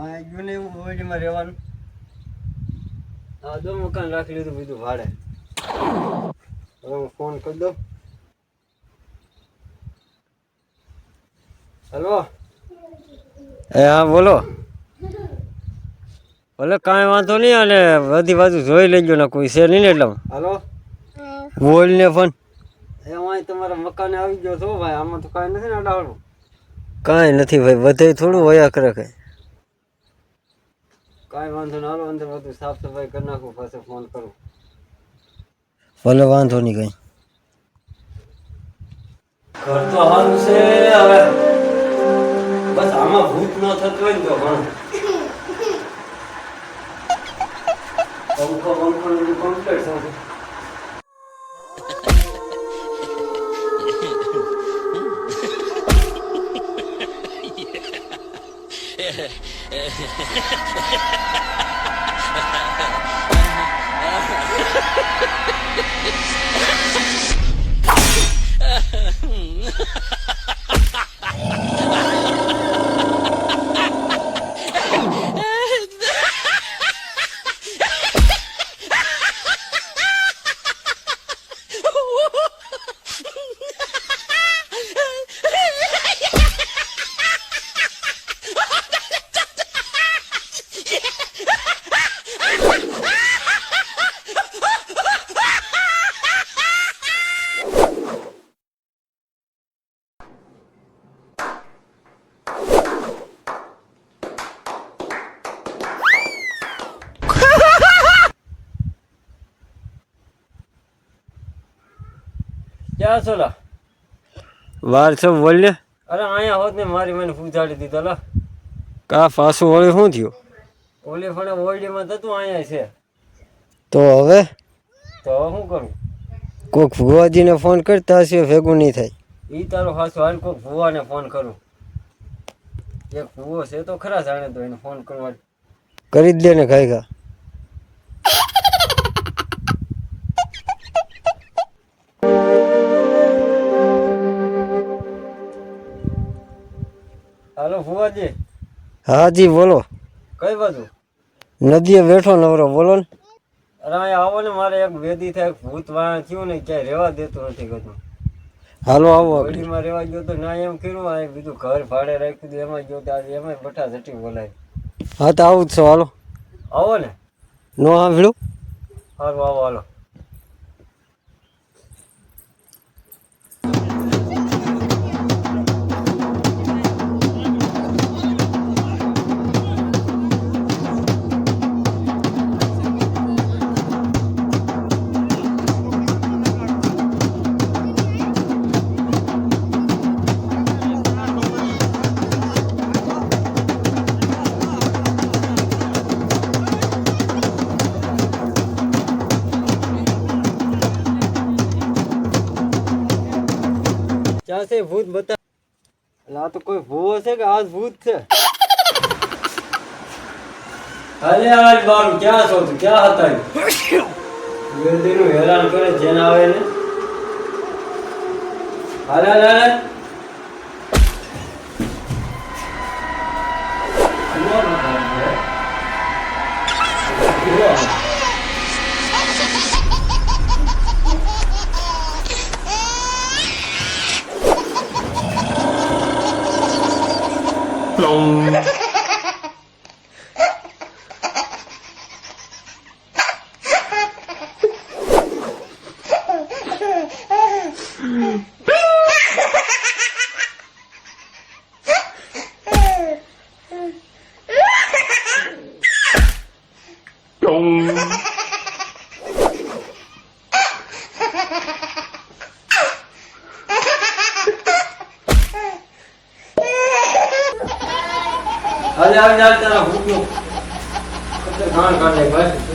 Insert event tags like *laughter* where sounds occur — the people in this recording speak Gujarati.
હા ગયું ને એવું ઓઈડીમાં રહેવાનું. હા દો મકાન રાખી લીધું બધું ભાડે હવે હું ફોન કરી દઉં. હલો? એ હા બોલો. ભલે કાંઈ વાંધો નહીં અને બધી બાજુ જોઈ લેજો ને કોઈ છે નહીં ને એટલે. હલો? બોલ ને ફોન. એ હું તમારા મકાને આવી ગયો છો ભાઈ. આમાં તો કાંઈ નથી ને અડાવડું. કાંઈ નથી ભાઈ. બધે થોડું વયા કરે કઈ કાંઈ વાંધો ના હાલો અંદર બધું સાફ સફાઈ કરી નાખું પાછો ફોન કરું. ભલે વાંધો નહીં કઈ. ઘર તો સારું છે હવે બસ આમાં ભૂત ન થતું હોય ને તો ઘણું પંખો પંખો ને *laughs* બધું કમ્પ્લીટ છે ક્યાં છો લા વાર છે બોલ ને અરે અહીંયા હોત ને મારી મને પૂછાડી દીધો લા. કા પાછું વળી શું થયું? ઓલી ફળે ઓરડીમાં થતું અહીંયા છે. તો હવે? તો શું કરું? કોક ભુવાજીને ફોન કરતા હશે ભેગું નહીં થાય. ઈ તારો હાસો હાલ કોક ભુવાને ફોન કરું. એક ભુવો છે તો ખરા જાણે તો એને ફોન કરવા કરી જ દે ને ખાઈ ખા હાલો ફુવાજી. હા જી બોલો. કઈ બાજુ? નદીએ બેઠો નવરો બોલો ને. અરે અહીંયા આવો ને મારે એક વેદી થાય ભૂત વાણ થયું ને ક્યાંય રહેવા દેતું નથી કતું હાલો આવો ગઢીમાં રહેવા ગયો તો ના એમ કર્યું આ બીજું ઘર ભાડે રાખ્યું હતું એમાં ગયો તો આજે એમાં બઠા જટી બોલાય. હા તો આવું જ છો હાલો. આવો ને. નો સાંભળ્યું હાલો આવો હાલો. ક્યાં ભૂત બતા લા તો કોઈ ભૂવો છે કે આ ભૂત છે? અરે આજ બારું ક્યાં છો? તું ક્યાં હતા વેદીનું હેરાન કરે જેન આવે ને હાલે હાલે. હાલે હાલે હાલે હાલે તારા ભૂતનું ગાણ કાઢે બસ